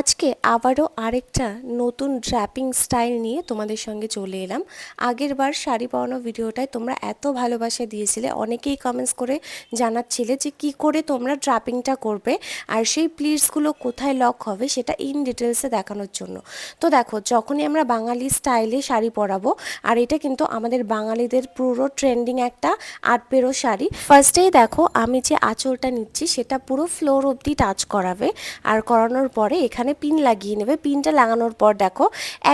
আজকে আবারও আরেকটা নতুন ড্র্যাপিং স্টাইল নিয়ে তোমাদের সঙ্গে চলে এলাম। আগের বার শাড়ি পরানো ভিডিওটায় তোমরা এত ভালোবাসা দিয়েছিলে, অনেকেই কমেন্টস করে জানাচ্ছিলে যে কি করে তোমরা ড্র্যাপিংটা করবে আর সেই প্লিটসগুলো কোথায় লক হবে সেটা ইন ডিটেলসে দেখানোর জন্য। তো দেখো, যখনই আমরা বাঙালি স্টাইলে শাড়ি পরাবো, আর এটা কিন্তু আমাদের বাঙালিদের পুরো ট্রেন্ডিং একটা আট পেরো শাড়ি। ফার্স্টেই দেখো, আমি যে আঁচলটা নিচ্ছি সেটা পুরো ফ্লোর অবধি টাচ করাবে, আর করানোর পরে এখানে পিন লাগিয়ে নেবে। পিনটা লাগানোর পর দেখো,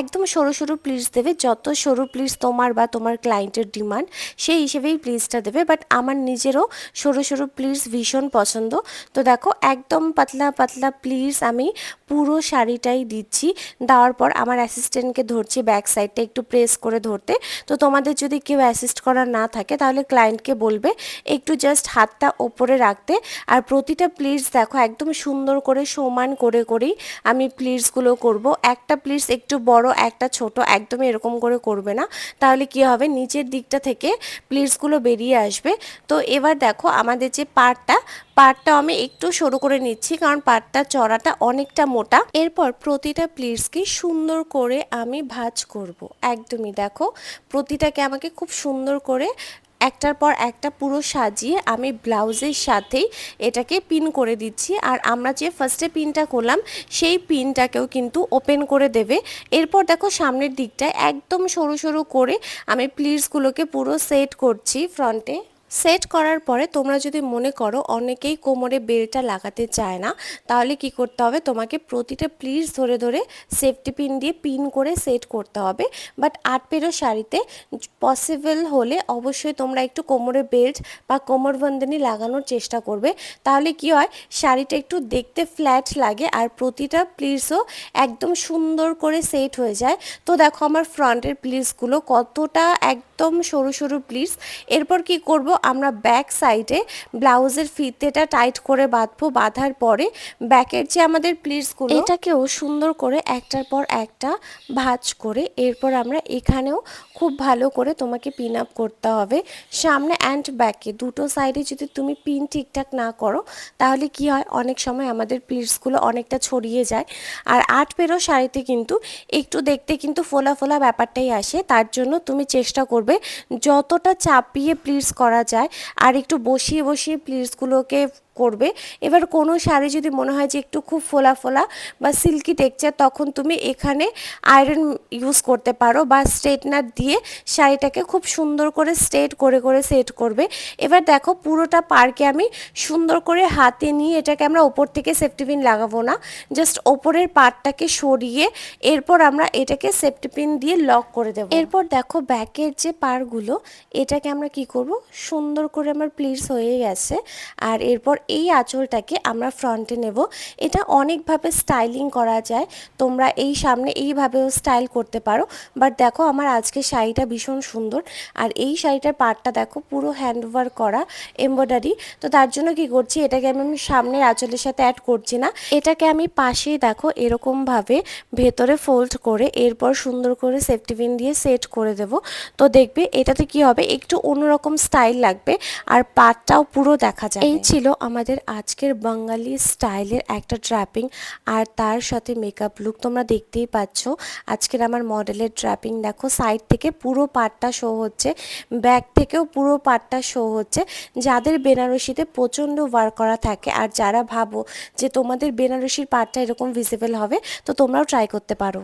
একদম সরু সরু প্লিটস দেবে। যত সরু প্লিটস তোমার বা তোমার ক্লায়েন্টের ডিমান্ড সেই হিসেবেই প্লিটসটা দেবে। বাট আমার নিজেরও সরু সরু প্লিটস ভীষণ পছন্দ। তো দেখো, একদম পাতলা পাতলা প্লিটস আমি পুরো শাড়িটাই দিচ্ছি। দেওয়ার পর আমার অ্যাসিস্ট্যান্টকে ধরছি ব্যাক সাইডটা একটু প্রেস করে ধরতে। তো তোমাদের যদি কেউ অ্যাসিস্ট করা না থাকে, তাহলে ক্লায়েন্টকে বলবে, একটু জাস্ট হাতটা ওপরে রাখতে। আর প্রতিটা প্লিটস দেখো, একদম সুন্দর করে সমান করে করেই আমি প্লিটসগুলো করব। একটা প্লিটস একটু বড়, একটা ছোট একদম এরকম করে করবে না। তাহলে কি হবে? নিচের দিকটা থেকে প্লিটসগুলো বেরিয়ে আসবে। তো এবার দেখো আমাদের যে পার্টটা পার্টটা আমি একটু সরু করে নিচ্ছি কারণ পার্টটা চড়াটা অনেকটা মোটা। এরপর প্রতিটা প্লিটসকে সুন্দর করে আমি ভাঁজ করব। একদমই দেখো, প্রতিটাকে আমাকে খুব সুন্দর করে একটার পর একটা পুরো সাজিয়ে আমি ব্লাউজের সাথেই এটাকে পিন করে দিচ্ছি। আর আমরা যে ফার্স্টে পিনটা করলাম, সেই পিনটাকেও কিন্তু ওপেন করে দেবে। এরপর দেখো সামনের দিকটায় একদম সরু সরু করে আমি প্লিটসগুলোকে পুরো সেট করছি ফ্রন্টে সেট করার পরে তোমরা যদি মনে করো অনেকেই কোমরে বেল্টটা লাগাতে চায় না, তাহলে কি করতে হবে? তোমাকে প্রতিটা প্লিজ ধরে ধরে সেফটি পিন দিয়ে পিন করে সেট করতে হবে। বাট আট পেরো শাড়িতে পসিবল হলে অবশ্যই তোমরা একটু কোমরে বেল্ট বা কোমর বন্ধনী লাগানোর চেষ্টা করবে। তাহলে কি হয়? শাড়িটা একটু দেখতে ফ্ল্যাট লাগে আর প্রতিটা প্লিজও একদম সুন্দর করে সেট হয়ে যায়। তো দেখো আমার ফ্রন্টের প্লিজগুলো কতটা একদম সরু সরু প্লিজ এরপর কি করব? আমরা ব্যাক সাইডে ব্লাউজের ফিতেটা টাইট করে বাঁধবো, বাঁধার পরে ব্যাকের যে আমাদের প্লিটসগুলো এটাকেও সুন্দর করে একটার পর একটা ভাঁজ করে এরপর আমরা এখানেও খুব ভালো করে তোমাকে পিন আপ করতে হবে। সামনে অ্যান্ড ব্যাকে দুটো সাইডে যদি তুমি পিন ঠিকঠাক না করো, তাহলে কি হয়? অনেক সময় আমাদের প্লিটসগুলো অনেকটা ছড়িয়ে যায়। আর আট পেরো শাড়িতে কিন্তু একটু দেখতে কিন্তু ফোলা ফোলা ব্যাপারটাই আসে, তার জন্য তুমি চেষ্টা করবে যতটা চাপিয়ে প্লিটস করা যায়। আর একটু বসিয়ে বসিয়ে প্লিটসগুলোকে করবে। এবার কোনো শাড়ি যদি মনে হয় যে একটু খুব ফোলা ফোলা বা সিল্কি টেক্সচার তখন তুমি এখানে আয়রন ইউজ করতে পারো বা স্ট্রেটনার দিয়ে শাড়িটাকে খুব সুন্দর করে স্ট্রেট করে করে সেট করবে। এবার দেখো পুরোটা পার্কে আমি সুন্দর করে হাতে নিয়ে এটাকে আমরা ওপর থেকে সেফটি পিন লাগাবো না। জাস্ট ওপরের পার্টটাকে সরিয়ে এরপর আমরা এটাকে সেফটি পিন দিয়ে লক করে দেবো। এরপর দেখো ব্যাকের যে পারগুলো এটাকে আমরা কি করব? সুন্দর করে আমার প্লিটস হয়ে গেছে। আর এরপর এই আঁচলটাকে আমরা ফ্রন্টে নেব। এটা অনেকভাবে স্টাইলিং করা যায়। তোমরা এই সামনে এইভাবেও স্টাইল করতে পারো। বাট দেখো, আমার আজকে শাড়িটা ভীষণ সুন্দর। আর এই শাড়িটার পার্টটা দেখো, পুরো হ্যান্ড ওয়ার্ক করা, এমব্রয়ডারি। তো তার জন্য কি করছি, এটাকে আমি সামনের আঁচলের সাথে অ্যাড করছি না। এটাকে আমি পাশে দেখো, এরকমভাবে ভেতরে ফোল্ড করে, এরপর সুন্দর করে সেফটি পিন দিয়ে সেট করে দেব। তো দেখবে, এটাতে কি হবে, একটু অন্যরকম স্টাইল লাগবে। আর পাটটাও পুরো দেখা যায় এই ছিল আমাদের আজকের বাঙালি স্টাইলের একটা ট্র্যাপিং আর তার সাথে মেকআপ লুক তোমরা দেখতেই পাচ্ছ। আজকের আমার মডেলের ট্র্যাপিং দেখো সাইড থেকে পুরো পাটটা শো হচ্ছে ব্যাক থেকেও পুরো পাটটা শো হচ্ছে। যাদের বেনারসিতে প্রচণ্ড ওয়ার্ক করা থাকে আর যারা ভাবো যে তোমাদের বেনারসির পাটটা এরকম ভিজিবল হবে, তো তোমরাও ট্রাই করতে পারো।